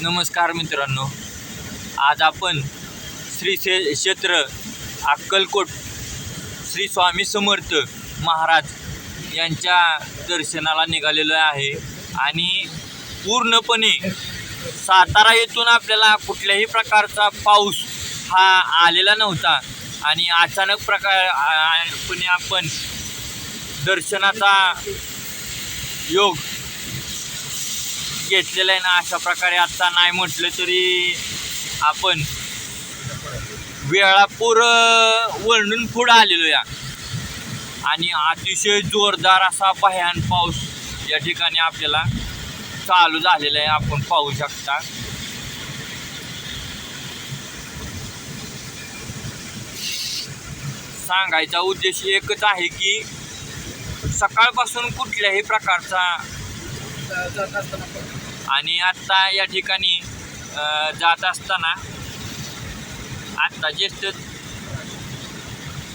नमस्कार मित्रांनो. आज आपण श्री शे क्षेत्र अक्कलकोट श्री स्वामी समर्थ महाराज यांच्या दर्शनाला निघालेलो आहे आणि पूर्णपणे सातारा येथून आपल्याला कुठल्याही प्रकारचा पाऊस हा आलेला नव्हता आणि अचानक प्रकार आ- आपण दर्शनाचा योग घेतलेलं आहे ना अशा प्रकारे आत्ता नाही म्हटलं तरी आपण वेळापूर वळणून पुढं आलेलो या आणि अतिशय जोरदार असा भयान पाऊस या ठिकाणी आपल्याला चालू झालेला आहे आपण पाहू शकता. सांगायचा उद्देश एकच आहे की सकाळपासून कुठल्याही प्रकारचा आणि आत्ता या ठिकाणी जात असताना आत्ता ज्येष्ठ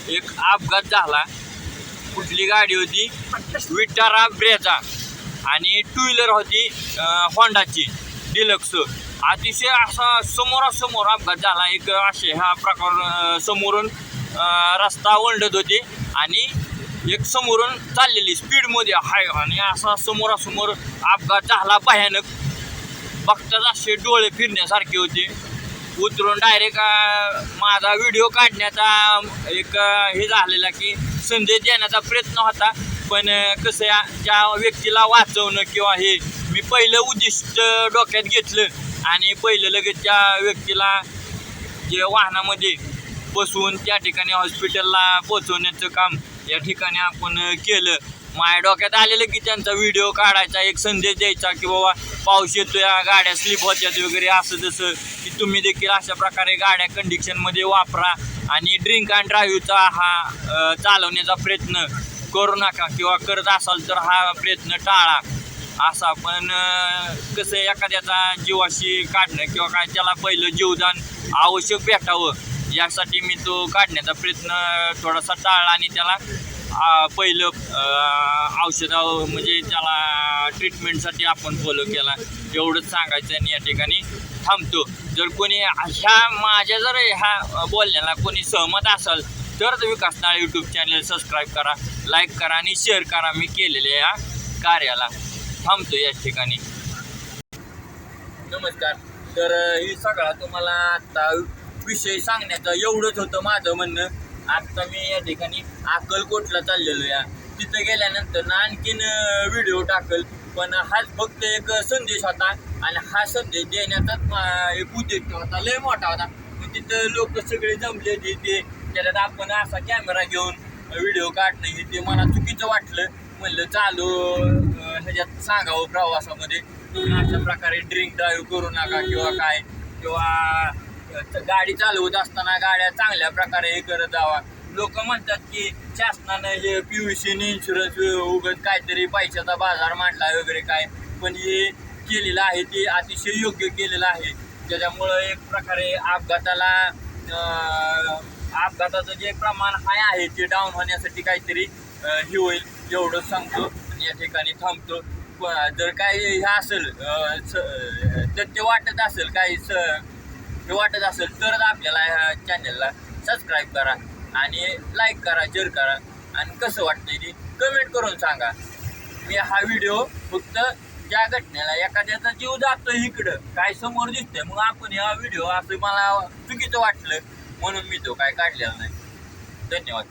एक अपघात झाला. कुठली गाडी होती? विटारा ब्रेजा आणि टू व्हीलर होती होंडाची डिलक्स अतिशय असा समोरासमोर अपघात झाला. एक असे हा प्रकार समोरून रस्ता ओलंडत होते आणि एक समोरून चाललेली स्पीडमध्ये हाय. आणि असा समोरासमोर अपघात झाला भयानक. बघताच असे डोळे फिरण्यासारखे होते. उतरून डायरेक्ट माझा व्हिडिओ काढण्याचा एक हे झालेला की संदेश देण्याचा प्रयत्न होता. पण कसं या त्या व्यक्तीला वाचवणं किंवा हे मी पहिलं उद्दिष्ट डोक्यात घेतलं. आणि पहिलं लगेच त्या व्यक्तीला जे वाहनामध्ये बसवून त्या ठिकाणी हॉस्पिटलला पोचवण्याचं काम या ठिकाणी आपण केलं. माझ्या डोक्यात आलेलं की त्यांचा व्हिडिओ काढायचा एक संदेश द्यायचा की बाबा पाऊस येतोय गाड्या स्लिप होत्यात वगैरे असं जसं की तुम्ही देखील अशा प्रकारे गाड्या कंडिशनमध्ये वापरा आणि ड्रिंक अँड ड्राईव्हचा हा चालवण्याचा प्रयत्न करू नका किंवा करत असाल तर हा प्रयत्न टाळा. असा पण कसं एखाद्याचा जीवाशी काढणं किंवा काय त्याला पहिलं जीवदान आवश्यक भेटावं. म्हणजे यासाठी मी तो काढण्याचा प्रयत्न थोडासा टाळला आणि त्याला पहिलं अ, म्हणजे त्याला ट्रीटमेंटसाठी आपण फॉलो केला. एवढंच सांगायचं आणि या ठिकाणी थांबतो. जर कोणी ह्या माझ्या जर ह्या बोलण्याला कोणी सहमत असेल तर Vikas Nal YouTube channel subscribe करा लाईक करा आणि शेअर करा. मी केलेल्या या कार्याला थांबतो या ठिकाणी. नमस्कार. तर ही सगळा तुम्हाला आता विषय सांगण्याचं एवढंच होतं माझं म्हणणं. आत्ता मी या ठिकाणी अक्कलकोटला चाललेलो या. तिथं गेल्यानंतर ना आणखीन व्हिडिओ टाकल. पण हाच फक्त एक संदेश होता आणि हा संदेश देण्याचाच एक उद्देश होता. लय मोठा होता. पण तिथं लोक सगळे जमले ते त्याच्यात आपण असा कॅमेरा घेऊन व्हिडिओ काढणं हे ते मला चुकीचं वाटलं. म्हणलं चालू ह्याच्यात सांगावं प्रवासामध्ये. अशा प्रकारे ड्रिंक ड्राईव्ह करू नका किंवा काय. किंवा गाडी चालवत असताना गाड्या चांगल्या प्रकारे हे करत जावा. लोक म्हणतात की शासनानं हे पी यू सीने इन्शुरन्स उगत काहीतरी पैशाचा बाजार मांडला वगैरे काय पण हे केलेलं आहे ते अतिशय योग्य केलेलं आहे. त्याच्यामुळं एक प्रकारे अपघाताला अपघाताचं जे प्रमाण हाय आहे ते डाऊन होण्यासाठी काहीतरी हे होईल एवढंच सांगतो आणि या ठिकाणी थांबतो. जर काही हे असेल अं, तथ्य वाटत असेल काही स हे वाटत असेल तरच आपल्याला ह्या चॅनलला सबस्क्राईब करा आणि लाईक करा शेअर करा. आणि कसं वाटतंय ते कमेंट करून सांगा. मी हा व्हिडिओ फक्त ज्या घटनेला एखाद्याचा जीव जातोय इकडं काय समोर दिसतंय मग आपण हा व्हिडिओ असं मला चुकीचं वाटलं म्हणून मी तो काय काढलेला नाही. धन्यवाद.